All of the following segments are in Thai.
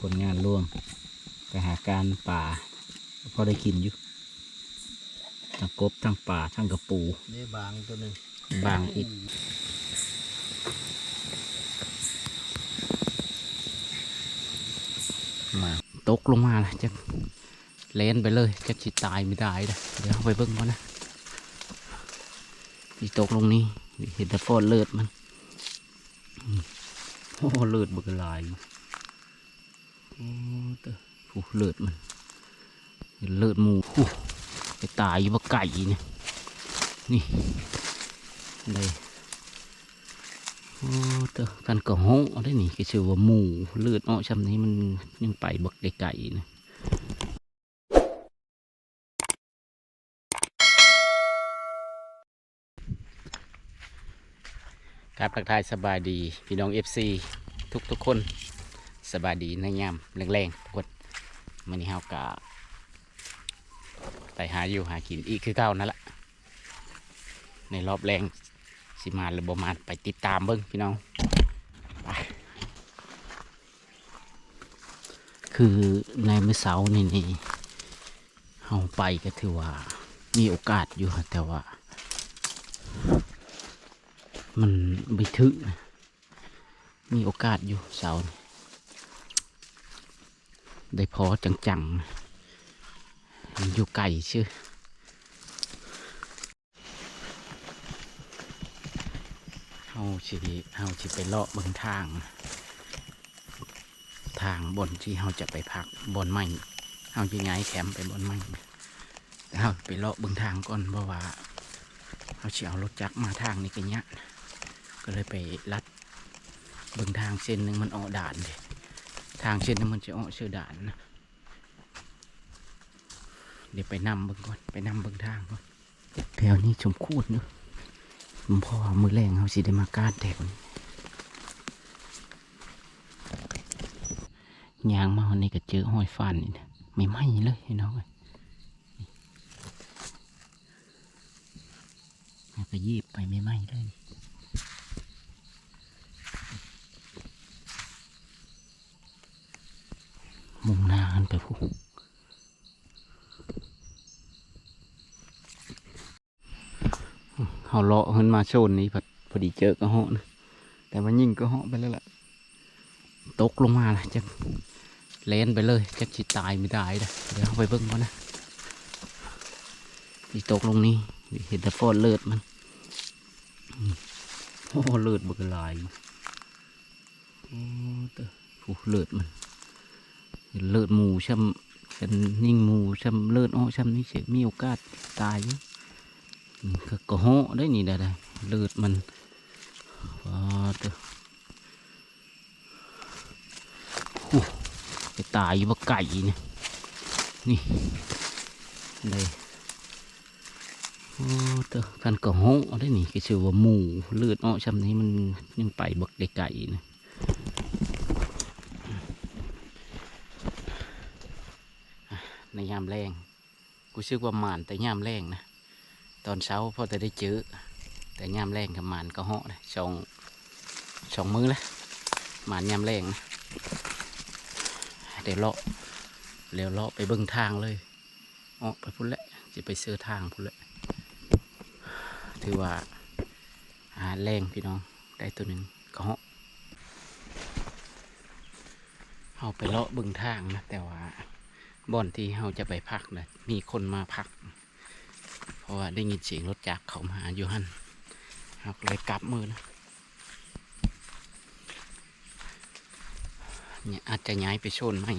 ผลงานร่วมไปหาการป่าพอได้กินอยู่ทั้งกบทั้งป่าทั้งกระปูนี่บางตัวหนึ่งบางอีกมาตกลงมาเลยจะเลนไปเลยจะจิตายไม่ได้เลยเดี๋ยวเอาไปเบิ่งก่อนนะที่ตกลงนี้เห็นแต่ฟอดเลือดมันอืมโอ้เลือดเบิกลายอยู่โอ้เตอ ผู้เลือดมัน เลือดหมูผู้ไปตายอยู่บะไก่เนี่ย นี่เลยโอ้เตอกันก็ห้องได้นี่ก็ชื่อว่าหมูเลือดอ้อชำนี้มันยังไปบักไก่ๆนะครับทักทายสบายดี พี่น้อง FC ทุกทุกคน สบายดีในยามแรงๆทุกคนมันนี้เฮากะไปหาอยู่หากินอีกคือเก่านั่นแหละในรอบแรงสิมาหรือบ่มาไปติดตามเบิ้งพี่น้องไปคือในมื่อเสาร์นี่นี่เฮาไปก็ถือว่ามีโอกาสอยู่แต่ว่า มันไม่ถึงนมีโอกาสอยู่เสาร์ ได้พอจังๆ อยู่ไกลชื่อเฮาสิเฮาสิไปเลาะเบางทาง ทางบนที่เฮาจะไปพักบนไม้เฮาจะย้ายแคมป์ไปบนไม้เฮาไปเลาะเบางทางก่อนเพราะว่าเฮาสิเอารถจักรมาทางนี้ก็ยะก็เลยไปลัดเบิ่งทางเส้นหนึ่งมันออด่านเลย ทางเส้นนึงมันจะออกชื่อด่านนะ เดี๋ยวไปนำเบิ่งก่อน ไปนำเบิ่งทางก่อน แถวนี้ชมคูดเนอะผมพอมือแรงเขาสิได้มาการแถวนี้ยางมาวันนี้ก็เจอห้อยฟันนี่นะไม่ไหม้เลยน้องเอ้ยก็ยีบไปไม่ไหม้เลย มุ่งหน้ากันไปผู้เขาเลาะขึ้นมาโซนนี้พอพอดีเจอกระเหาะนะแต่มันยิ่งกระเหาะไปแล้วล่ะตกลงมาเลยจะเลนไปเลยจะจิตตายไม่ได้เลยเดี๋ยวเอาไปเบิ่งก่อนนะที่ตกลงนี้เห็นแต่ฟอดเลือดมันโอ้เลือดเบิกลายอยู่โอ้เตอผู้เลือดมัน เลือดหมูช้ำเป็นนิ่งหมูช้ำเลือดอ้อช้ำนี่เสียมีโอกาสตายอืมก็ก็ห่อได้นี่ได้ได้เลือดมันว้าเตัวอู้ไปตายอยู่บไก่เนี่ยนี่ได้โอ้เตัวกันก็ห่อได้นี่ก็ชื่อว่าหมูเลือดอ้อช้ำนี้มันยังไปบักไก่ๆนะ ในยามแรงกูชื่อว่าหมานแต่ยามแรงนะตอนเช้าพอจะได้เจอแต่ยามแรงกับหมานก็เหาะเลยสองสองมือละหมานยามแรงนะเดี๋ยวเลาะเดี๋ยวเลาะไปเบิ่งทางเลยออกไปพุ่นแหละจะไปเสื้อทางพุ่นแหละถือว่าหาแรงพี่น้องได้ตัวหนึ่งก็เหาะเอาไปเลาะเบิ่งทางนะแต่ว่า บ่อนที่เราจะไปพักนะมีคนมาพัก เพราะว่าได้ยินเสียงรถจักรเขามาอยู่หันเราเลยกลับมือนะเนี่ยอาจจะย้ายไปโซนใหม่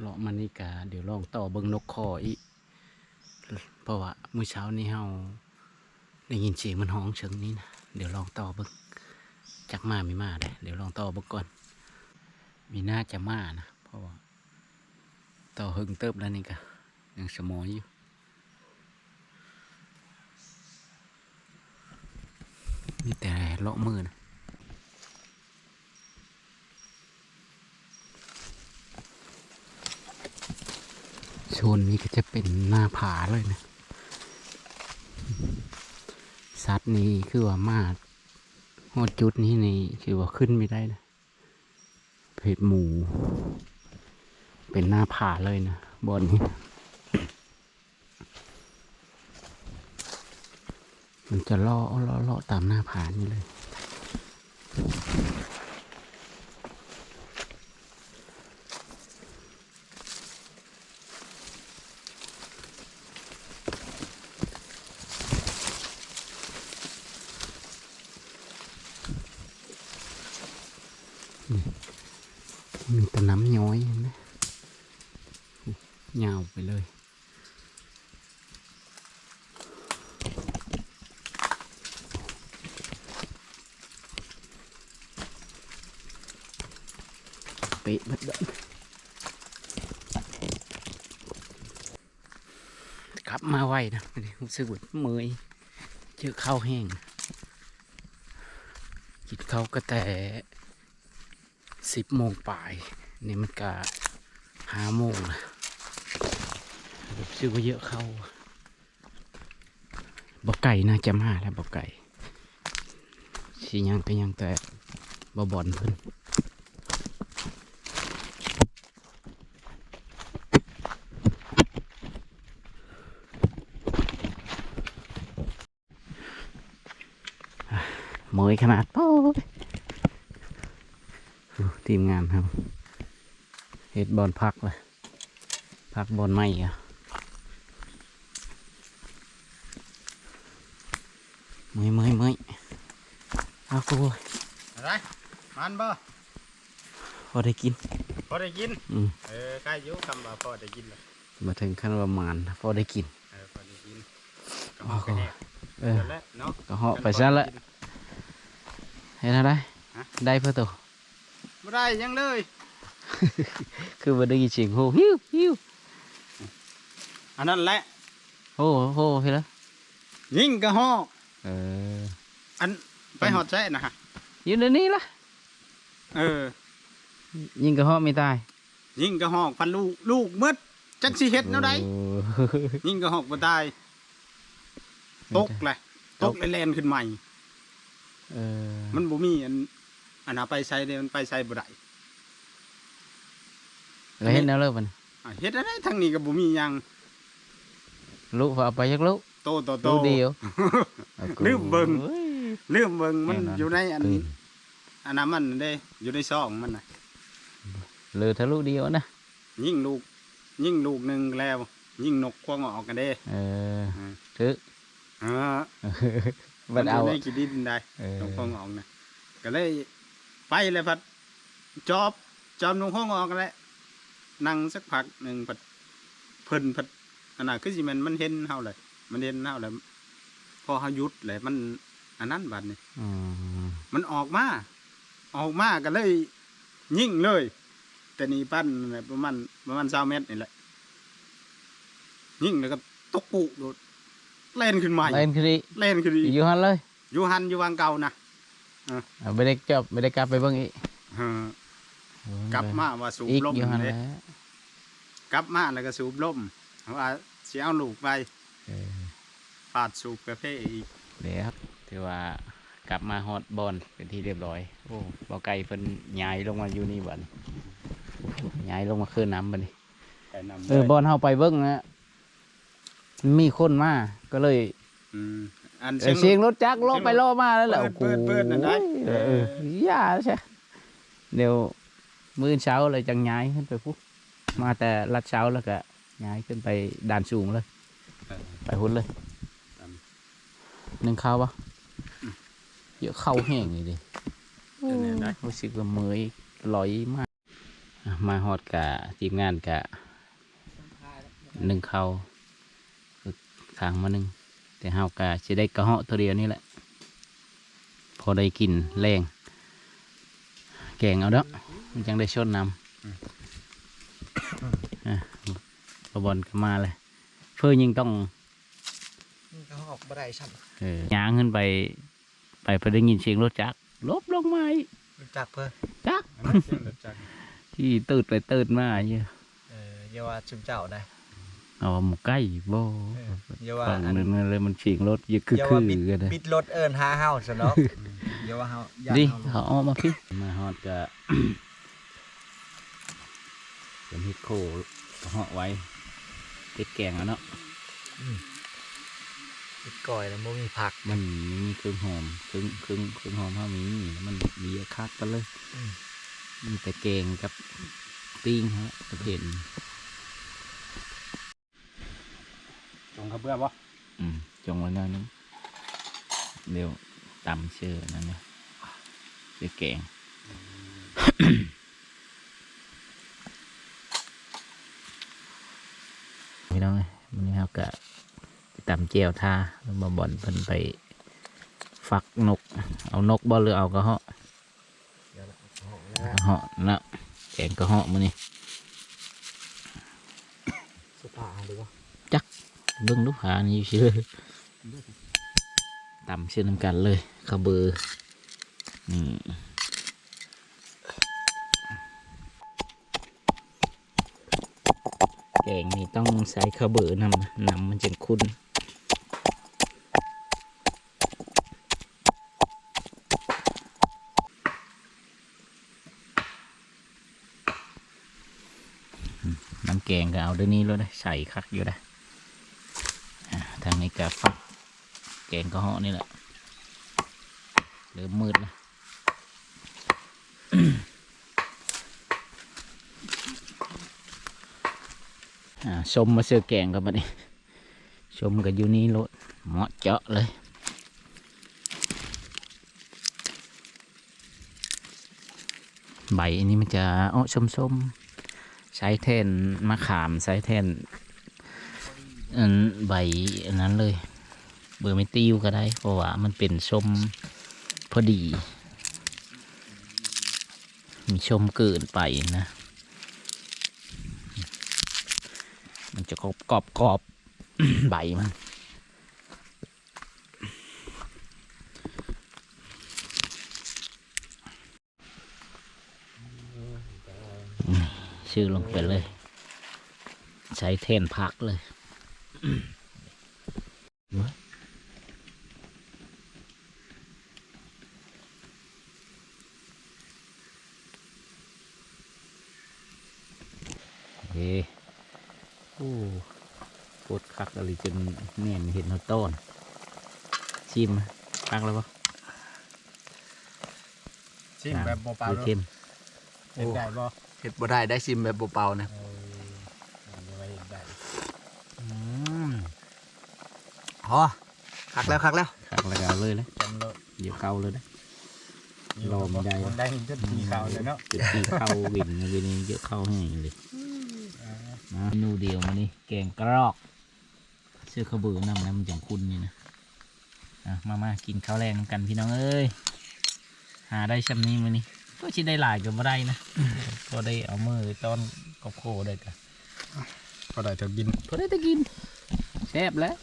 เลาะมันนี่กาเดี๋ยวลองต่อเบิ้งนกคออีกเพราะว่ามื้อเช้านี้เฮาได้ยินเสียงมันห้องเชิงนี้นะเดี๋ยวลองต่อเบิ่งจักมาไม่มาเลยเดี๋ยวลองต่อเบิ่งก่อน มีน่าจะมานะเพราะว่าต่อหึงเติบแล้วนี่ก็ยังสมออยู่มีแต่เลาะมือนะ โซนนี้ก็จะเป็นหน้าผาเลยนะสัตว์นี้คือว่ามาหอดจุดนี้นี่คือว่าขึ้นไม่ได้นะเพศหมู เป็นหน้าผาเลยนะบอนนี้นะมันจะล่อล่อล่อตามหน้าผานี่เลย มีแต่น้ำย้อยเห็นไหมยาวไปเลยเปะบัดดอนกลับมาไวนะม่ได้รู้สึกว่าเมื่อยเจอข้าวแห้งกินข้าวก็แต่ สิบโมงปลาย นี่มันก็ห้าโมงนะรู้สึกว่าเยอะเข้าบอกไก่น่าจะมาแล้วบอกไก่สิยังก็ยังแต่บอบอนเพิ่นเมยขนาดโอ้ย ทีมงานครับเฮ็ดบอลพักเลยพักบอลไม่อะเมื่อยเมื่อยเมื่อยเอากูอะไรมันบ่พอได้กินพอได้กินอืมเออใกล้อยุคำว่าพอได้กินเลยมาถึงขั้นประมาณพอได้กินเออพอได้กินก็อ๋อเอาไปแน่เออนั่นแหละเนาะก็เหาะไปซะละเห็นอะไรฮะได้เพื่อตัว ไม่ได้หยังเลย คือมาได้ยินเสียงโหฮิวฮิวอันนั้นแหละโหโหพี่ละยิงกระหอกเออ อันไปหอดแซ่นะฮะอยู่ในนี้ละเออ ยิงกระเหาะไม่ตาย ยิงกระหอกพันลูกลูกหมืดจักสิเฮ็ดแนวใดโอ้ยิงกระหอกบ่ตายตกเลยตกแลนขึ้นใหม่เออมันบ่มีอัน อันน่ะไปใช้เด้มันไปใช้บ่ได้แล้วเห็นแล้วเลิกมันอะเฮ็ดอะไรทางนี้ก็บ่มีหยังลูกเอาไปยักลูกโตโตโตลูกเดียวลืมเบิ่งโอ้ยเรื่องเบิ่งมันแน่นอนอยู่ในอันตื่นอันนั้นมันเด้อยู่ในซองมันน่ะเหลือทะลุเดียวนะยิ่งลูก ยิ่งลูกหนึ่งแล้ว ยิ่งนกควงออกกันเด้ เอออืมถือเออมันเอายู่ในกี่ดินได้เออนกควงออกนะก็เลย ไปเลยพัดจอบจอบนกควงออกกันแหล้วนั่งสักพักหนึ่งพัดเพิ่นพัดอันนั้นคือสิแมันมันเห็นเฮาเลยมันเห็นเฮาเลยพอเฮาหยุดเลยมันอันนั้นบัดนี่อืมมันออกมา ออกมาก็เลย ยิ่งเลย แต่นี่ปั้นนั่นแหละประมาณประมาณสามเมตรนี่แหละยิ่งแล้วก็ตกปุโดดเล่นขึ้นใหม่เล่นคือดีเล่นขึ้นอีกอยู่หันเลยอยู่หันอยู่วางเก่านะเอา ไม่ได้จบไม่ได้กลับไปเบิ่งอีกเออกลับมาว่าสูบอีกลมอยู่หันเลแล้ยวกลับมาแล้วก็สูบลมว่าเสียเอาลูกไปเออปาดสูบกาแฟอีกเดี๋ยวครับถือว่ากลับมาฮอตบอลเป็นที่เรียบร้อย โอ้บ่ไก่เพิ่นย้ายลงมาอยู่นี่บัดนี้ย้ายลงมาคืนน้ำบัดนี้แต่นำเออบอลเฮาไปเบิ่งนะมีคนมาก็เลย อืมอันเออเสียงรถจักรล้อไปล้อมาแล้วแหละเปิดเปิดเปิดนั่นได้เออเอออย่าใช่เดี๋ยวมื้อเช้าเลยจังย้ายขึ้นไปปุ๊บมาแต่ลัดเช้าแล้วก็ย้ายขึ้นไปด่านสูงเลยเออไปหุ่นเลยครับหนึ่งข้าวปะเยอะเข้าวแห้งเลยดิเป็นไงได้รู้สึกว่าเมื่อยลอยมากอะมาฮอดกะทีมงานกะหนึ่งข้าวคือทางมาหนึ่ง แต่เฮากะจะได้กระเหาะตัวเดียวนี่แหละ พอได้กินแรงแกงเอาเด้อมันจังได้ชดนำอะบอบอลก็มาเลย เพื่อยิงต้องเขาออกบ่ได้ช่เออย่างขึ้นไป ไปพอได้ยินเสียงรถจักรลบลงมาอีกำรู้จักเพื่อจักอันนั้นเสียงรถจักรที่ตืดไปตืดมาเยอะเออเยาว่าชุมเจ้าได้ เอาหมูไก่บ่อย่าว่าฟังอันนึงเลยมันฉีงรถยึกคืออย่าคืว่าอปิดกันนะปิดรถเอิ้นหาเฮาซะเนาะอย่าว่าเฮาย่านดิเฮาเขาเอามาพี่มาฮอดก็เป็นเฮ็ดโคเหาะไว้เฮ็ดแกงแล้วเนาะปิดก่อยแล้วบ่มีผัก มันมีเครื่องหอมเครื่องเครื่องเครื่องหอมเฮามีมันมีคักไปเลยอืม มีแต่แกงกับปิ้งฮะตะเพ็น จ งกระเบื้องบ่อืมจงไว้หน่อยนึงเดี๋ยวตำเชื่อนั่นเนี่ยเชื่อแกงพี่น้องเอ้ยวันนี้เราก็ตำเจียวท่าแล้วมาบ่อนเพิ่นไปฟักนก เอานกบ่หรือเอากระเหาะกระเหาะนะแกงกระเหาะมื้อนี้ สุภาพดีบ่ เบิ่งลูกหานี่ชื่อต่ำเชื่อน้ำกันเลยข้าวเบอร์นี่แกงนี่ต้องใส่ข้าวเบอร์นำนำมันจะคุ้นน้ำแกงก็เอาด้วยนี้เลยนะใส่คักอยู่นะ ทางนี้ก็ฟักแกงก็เหาะนี่แหละเริ่มมืดแล้วอ่าชมมาเสือแกงกันบัดนี้ชมกันอยู่นี่โลดเหมาะเจาะเลยใบอันนี้มันจะอ้อส้มๆใช้แทนมะขามใช้แทน ใบอันนั้นเลย เบอร์ไม่ติ้วก็ได้ เพราะว่ามันเป็นส้มพอดี มีชมเกินไปนะ มันจะกรอบกรอบกรอบใบมันชื่อลงไปเลย ใช้เทนพักเลย เฮ้โอ้ปวดคักอะไรจนแน่นเห็นหัวต้น ชิมคักแล้วปะชิมแบบบ่เปล่าหรือเข้มเห็นได้บ่เฮ็ดบ่ได้ได้ซิมแบบเบาๆนะเออเอาไว้เห็นได้ อืม อ๋อคักแล้วคักแล้วคักแล้วก็เอาเลยเลยจำโลดเดี๋ยวเกาเลยนะอยู่รอไม่ได้คนได้จนทีขาวเลยเนาะจุดที่เข้าวินวินเยอะเข้าให้เลยนะเมนูเดียวมานี่แกงกรอก เสื้อขาวเบือนำนะมันจังคุณนี่นะอะมามากินข้าวแรงนำกันพี่น้องเอ้ยหาได้ชำนี้มานี่ก็ชิได้หลายก็บ่ได้นะก็ได้เอามือตอนกอบโคได้กันพอได้เธอบินพอได้แตะกิน แซ่บแล้ว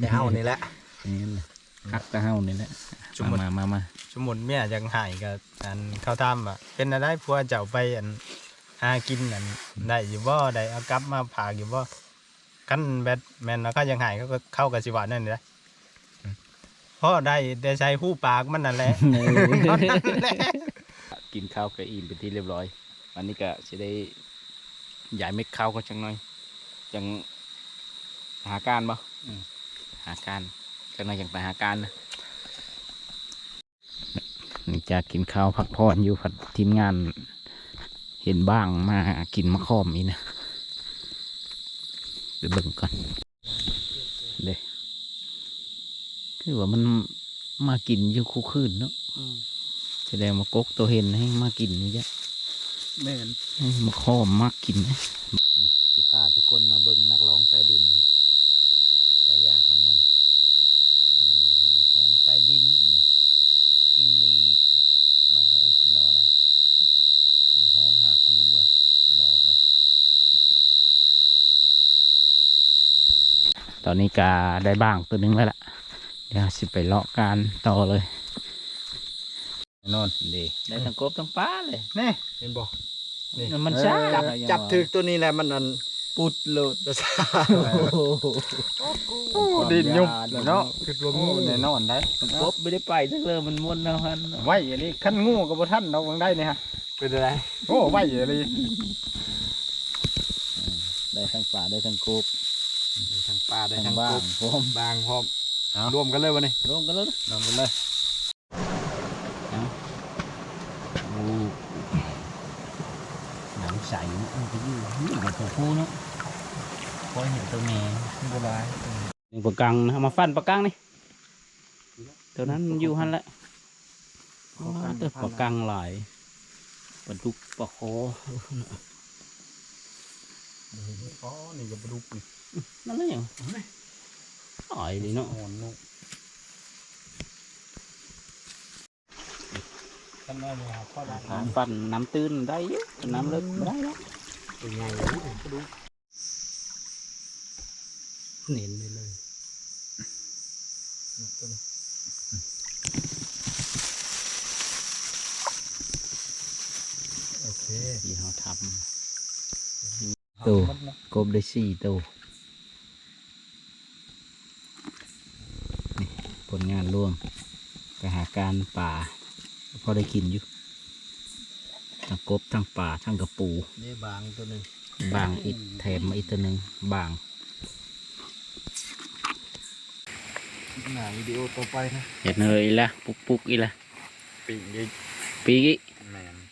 แต่เฮานี่แหละอย่างนี้เลยคักตะเฮานี่แหละจุ่มหมดมามามาสมมุนเมียยังหายกับอันเข้าทำอะเป็นอะไรพัวเจ้าไปอันหากินอันได้อยู่บ่ได้เอากลับมาผากอยู่บ่กันแบทแมนแล้วก็ยังหายเขาก็เข้ากับสิหวานนั่นแหละเพราะได้ได้ใช้หู้ปากมันนั่นแหละเออเท่านั้นแหละกินข้าวกับอิ่มเป็นที่เรียบร้อยวันนี้ก็จะได้ย้ายเม็ดข้าวก็จังหน่อยจัง หาการบ่อืมหาการจังหน่อยจังไปหาการนะนี่จะกินข้าวพักผ่อนอยู่พัดทีมงาน เห็นบ้างมากินมะขอมอีกนะไปเบิ่งก่อนเด้คือว่ามันมากินอยู่คู่คืนเนาะแสดงมากกตัวเห็นให้มากินนี่จ้ะแม่นให้มาข้อมมากกินนะนี่สิพาทุกคนมาเบิ่งนักร้องใต้ดินนะฉายาของมันอืมนักร้องใต้ดินนี่จิ้งหรีดบ้านเขาเอ้ยจิรอได้เรื่องห้องหาคูอะจิรอกะต อนนี้กาได้บ้างตัวหนึงแล้วล่ะ เดี๋ยวสิไปเลาะการต่อเลยนอนดีได้ทั้งกบทั้งปลาเลยนี่เห็นบ่นี่มันเออช้าจับจับถึกตัวนี้แหละมันอันปุดโลดโอ้ดินยุบเนาะคือตัวโอ้งูแน่นอนได้มันกบไม่ได้ไปทั้งเลยมันม่วนแล้วฮันไว้อันนี้ขั้นงูกับบ่ท่านเราเบิ่งได้นี่ฮะเป็นอะไรโอ้ไว้อันนี้ได้ทั้งป่าได้ทั้งกบทั้ง ปลาได้ทั้ทั้งงบ้ากงบพร้อมบางพร้อมเอารวมกันเลยวันนี้รวมกันแล้วนะลองกันเลยโอ้หนังใสมันก็อยู่นี่กับตัวผู้เนาะพอเห็นตัวแม่ไม่เป็นไรนี่ปลากังนะเอามาฟันปลากังนี่ตัวนั้นมันอยู่หันแหละอ๋อตัวปลากังหลายปลาดุกปลาโค อ๋อนี่ก็ปลาดุกนี่นั่นแหละอย่างอ๋อยดีเนาะโอ้นุท่านว่าเนี่ยครับพ่อได้หาฟันน้ำตื้นได้อยู่น้ำลึกไม่ได้แล้วตัวใหญ่เลยปลาดุกเน้นไปเลยโอเคที่เขาทำ ตัวกบได้สี่ตัวนี่ผลงานร่วมไปหาการป่าพอได้กินอยู่ทั้งกบทั้งป่าทั้งกระปูนี่บางตัวหนึ่งบางอีกแถมมาอีกตัวหนึ่งบางหน้าวิดีโอต่อไปนะเห็นเลยอีละปุกปุกอีละปีกอีกปีกอีแมนอื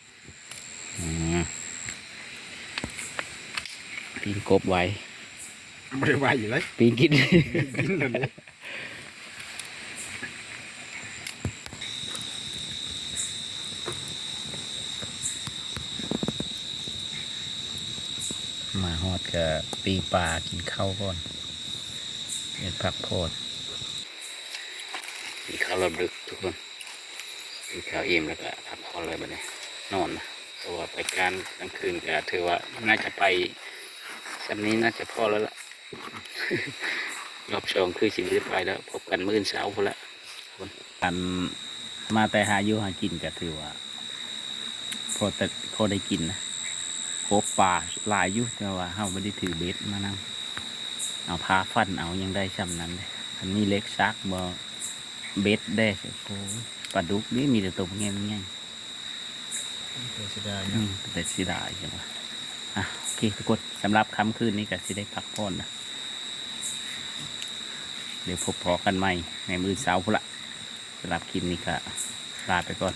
ปีนกบไว้ไม่ได้ไหวอยู่เลยปีนกินกินเลยมาฮอดกับปีปลากินข้าวก่อนเห็นพักโพดกินข้าวรอบดึกทุกคนกินข้าวเอ็มแล้วก็พักผ่อนเลยบัดนี้นอนนะเพราะว่าไปการกลางคืนก็ถือว่าน่าจะไป สันนี้น่าจะพอแล้วล่ะรอบสองคือสิบได้ไปแล้ว พบกันมื้ออนเสาร์พุ่นละคนอันมาแต่หาอยู่หากินก็ถือว่า พอแต่พอได้กินนะกบป่าหลายอยู่แต่ว่าเฮาไม่ได้ถือเบ็ดมานั่งเอาพาฟันเอายังได้ช่ำนั้นเลยอันนี้เล็กซักบ่เบ็ดได้โอ้โหปลาดุกนี่มีแต่ตัวเงี้ยเงี้ยเสียดายอืมแต่เสียดายใช่ไหมอะโอ เคทุกคนสำหรับค่ำคืนนี้ก็จะได้พักผ่อนนะ เดี๋ยวพบพอกันใหม่ในมือเสาร์พุละสำหรับคลิปนี้ก็ลาไปก่อน